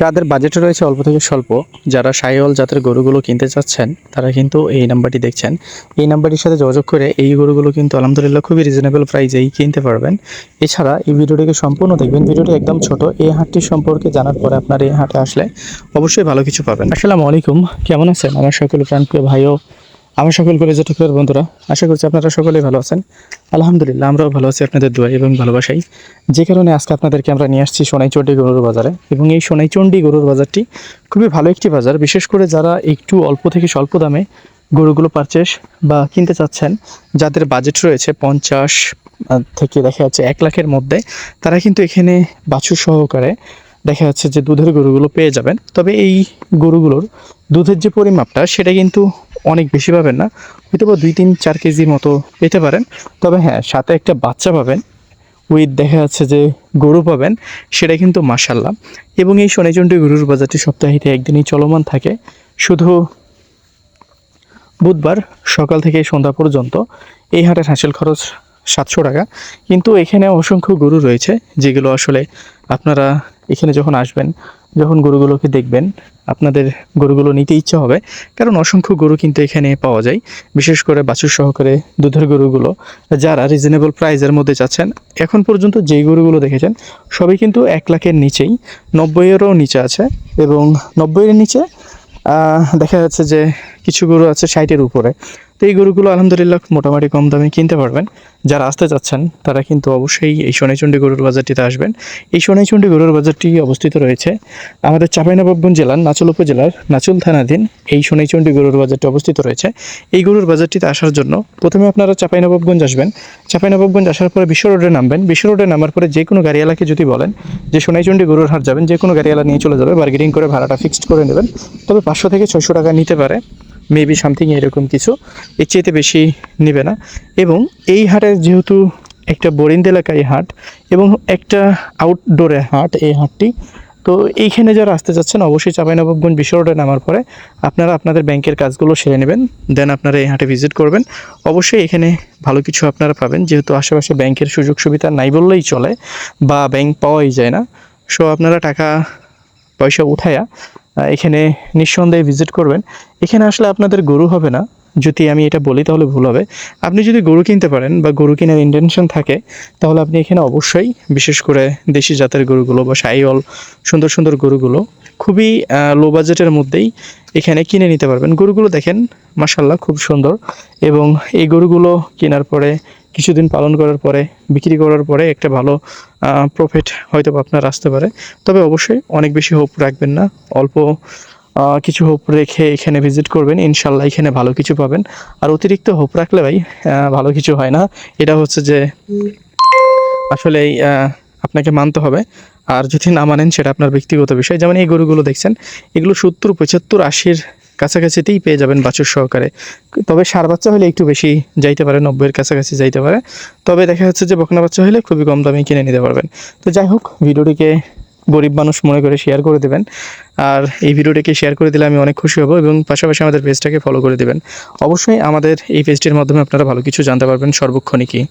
যাদের বাজেট রয়েছে অল্প থেকে স্বল্প, যারা সাইওয়াল জাতের গরুগুলো কিনতে চাচ্ছেন, তারা কিন্তু এই নাম্বারটি দেখছেন। এই নাম্বারটির সাথে যোগাযোগ করে এই গরুগুলো কিন্তু আলহামদুলিল্লাহ খুবই রিজনেবল প্রাইজেই কিনতে পারবেন। এছাড়া এই ভিডিওটিকে সম্পূর্ণ দেখবেন। ভিডিওটি একদম ছোট। এই হাটটি সম্পর্কে জানার পরে আপনার এই হাটে আসলে অবশ্যই ভালো কিছু পাবেন। আসসালামু আলাইকুম। কেমন আছেন? আমার সকল প্রাণপ্রিয় ভাইও আমার সকল কলেজের বন্ধুরা, আশা করছি আপনারা সকলেই ভালো আছেন। আলহামদুলিল্লাহ, আমরাও ভালো আছি আপনাদের দোয়া এবং ভালোবাসাই। যে কারণে আজকে আপনাদেরকে আমরা নিয়ে আসছি সোনাইচন্ডী গরুর বাজারে এবং এই সোনাইচন্ডী গরুর বাজারটি খুবই ভালো একটি বাজার। বিশেষ করে যারা একটু অল্প থেকে স্বল্প দামে গরুগুলো পারচেস বা কিনতে চাচ্ছেন, যাদের বাজেট রয়েছে পঞ্চাশ থেকে দেখা যাচ্ছে এক লাখের মধ্যে, তারা কিন্তু এখানে বাছুর সহকারে দেখা যাচ্ছে যে দুধের গরুগুলো পেয়ে যাবেন। তবে এই গরুগুলোর দুধের যে পরিমাপটা, সেটা কিন্তু অনেক বেশি পাবেন না হয়তো দুই তিন চার কেজির মতো পেতে পারেন। তবে হ্যাঁ সাথে একটা বাচ্চা পাবেন উইথ দেখা যাচ্ছে যে গরু পাবেন, সেটা কিন্তু মাসাল্লাহ এবং এই সোনাইচন্ডী গরুর বাজারটি সপ্তাহে একদিনই চলমান থাকে। শুধু বুধবার সকাল থেকে সন্ধ্যা পর্যন্ত এই হাটের হাসিল খরচ সাতশো টাকা। কিন্তু এখানে অসংখ্য গরু রয়েছে, যেগুলো আসলে আপনারা এখানে যখন আসবেন যখন গরুগুলোকে দেখবেন, আপনাদের গরুগুলো নিতে ইচ্ছা হবে, কারণ অসংখ্য গরু কিন্তু এখানে পাওয়া যায়। বিশেষ করে বাছুর সহকারে দুধের গরুগুলো, যারা রিজনেবল প্রাইজের মধ্যে চাচ্ছেন এখন পর্যন্ত যেই গরুগুলো দেখেছেন, সবই কিন্তু এক লাখের নিচেই, নব্বইয়েরও নিচে আছে এবং নব্বইয়ের নিচে দেখা যাচ্ছে যে কিছু গরু আছে ষাটের উপরে। তো এই গরুগুলো আলহামদুলিল্লাহ মোটামুটি কম দামে কিনতে পারবেন। যারা আসতে চাচ্ছেন, তারা কিন্তু অবশ্যই এই সোনাইচন্ডী গরুর বাজারটিতে আসবেন। এই সোনাইচন্ডী গরুর বাজারটি অবস্থিত রয়েছে আমাদের চাঁপাইনবাবগঞ্জ জেলার, নাচল উপজেলার, নাচল থানাধীন এই সোনাইচন্ডী গরুর বাজারটি অবস্থিত রয়েছে। এই গরুর বাজারটিতে আসার জন্য প্রথমে আপনারা চাঁপাইনবাবগঞ্জ আসবেন। চাঁপাইনবাবগঞ্জ আসার পরে বিশ্ব রোডে নামবেন। বিশ্ব রোডে নামার পরে যে কোনো গাড়িওয়ালাকে যদি বলেন যে সোনাইচন্ডী গরুর হাট যাবেন, যে কোনো গাড়িওয়ালা নিয়ে চলে যাবে বার্গেনিং করে ভাড়াটা ফিক্সড করে নেবেন। তবে পাঁচশো থেকে ছয়শো টাকা নিতে পারে। মেবি সামথিং এরকম কিছু, এর চেয়েতে বেশি নেবে না। এবং এই হাটের যেহেতু একটা বরিন্দ এলাকায় হাট এবং একটা আউটডোরে হাট, এই হাটটি, তো এইখানে যারা আসতে চাচ্ছেন অবশ্যই চাঁপাইনবাবগঞ্জ রোডে নামার পরে আপনারা আপনাদের ব্যাংকের কাজগুলো সেরে নেবেন দেন আপনারা এই হাটে ভিজিট করবেন। অবশ্যই এখানে ভালো কিছু আপনারা পাবেন, যেহেতু আশেপাশে ব্যাংকের সুযোগ সুবিধা নাই বললেই চলে, বা ব্যাংক পাওয়াই যায় না। সো আপনারা টাকা, পয়সা উঠায়া এখানে নিঃসন্দেহে ভিজিট করবেন। এখানে আসলে আপনাদের গরু হবে না। যদি আমি এটা বলি তাহলে ভুল হবে। আপনি যদি গরু কিনতে পারেন বা গরু কেনার ইন্টেনশন থাকে, তাহলে আপনি এখানে অবশ্যই বিশেষ করে দেশি জাতের গরুগুলো বা সাইওয়াল সুন্দর সুন্দর গরুগুলো খুবই লো বাজেটের মধ্যেই এখানে কিনে নিতে পারবেন। গরুগুলো দেখেন মাসাল্লাহ খুব সুন্দর। এবং এই গরুগুলো কেনার পরে কিছুদিন পালন করার পরে, বিক্রি করার পরে একটা ভালো প্রফিট হয়তো আপনার আসতে পারে। তবে অবশ্যই অনেক বেশি হোপ রাখবেন না। অল্প কিছু হোপ রেখে এখানে ভিজিট করবেন। ইনশাল্লাহ এখানে ভালো কিছু পাবেন। আর অতিরিক্ত হোপ রাখলে ভাই ভালো কিছু হয় না। এটা হচ্ছে যে, আসলে আপনাকে মানতে হবে। আর যদি না মানেন, সেটা আপনার ব্যক্তিগত বিষয়। যেমন এই গরুগুলো দেখছেন, এগুলো সত্তর, পঁচাত্তর, আশির কাছাকাছিতেই পেয়ে যাবেন বাছুর সহকারে। তবে সার বাচ্চা হলে একটু বেশি যাইতে পারে, নব্বইয়ের কাছাকাছি যাইতে পারে। তবে দেখা যাচ্ছে যে বকনা বাচ্চা হলে খুবই কম দামে কিনে নিতে পারবেন। তো যাই হোক, ভিডিওটিকে গরিব মানুষ মনে করে শেয়ার করে দেবেন। আর এই ভিডিওটিকে শেয়ার করে দিলে আমি অনেক খুশি হব এবং পাশাপাশি আমাদের পেজটাকে ফলো করে দেবেন। অবশ্যই আমাদের এই পেজটির মাধ্যমে আপনারা ভালো কিছু জানতে পারবেন সর্বক্ষণিকই।